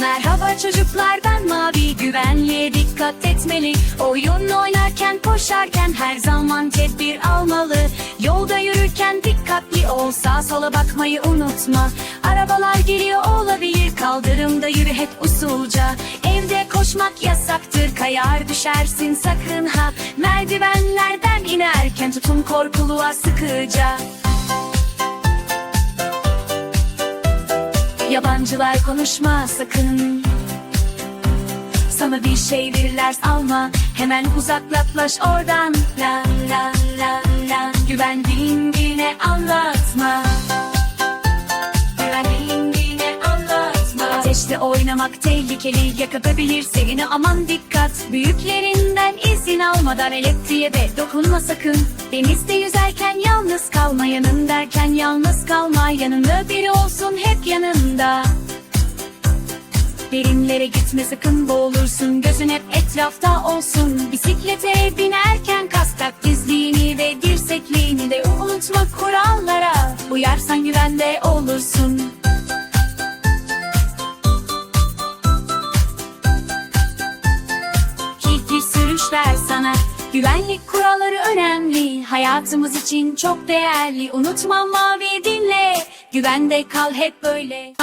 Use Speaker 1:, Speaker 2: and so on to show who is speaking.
Speaker 1: Merhaba çocuklar ben Mavi güvenliğe dikkat etmeli. Oyun oynarken koşarken her zaman tedbir almalı. Yolda yürürken dikkatli ol sağa sola bakmayı unutma. Arabalar geliyor olabilir kaldırımda yürü hep usulca. Evde koşmak yasaktır kayar düşersin sakın ha. Merdivenlerden inerken tutun korkuluğa sıkıca Yabancılar konuşma sakın. Sana bir şey verirler alma. Hemen uzaklaş oradan. La la la la. Güvendiğin birine anlatma. Güvendiğin birine anlatma. Ateşte oynamak tehlikeli. Yakabilir seni aman dikkat. Büyüklerinden izin almadan elektriğe de dokunma sakın. Denizde yüzerken yalnız kalma yanındayken yalnız kalma Yanında biri olsun hep yanında. Derinlere gitme sakın boğulursun Gözün hep etrafta olsun. Bisiklete binerken kask tak dizliğini ve dirsekliğini de unutma kurallara. Uyarsan güvende Güvenlik kuralları önemli Hayatımız için çok değerli. Unutma mavi dinle. Güvende kal hep böyle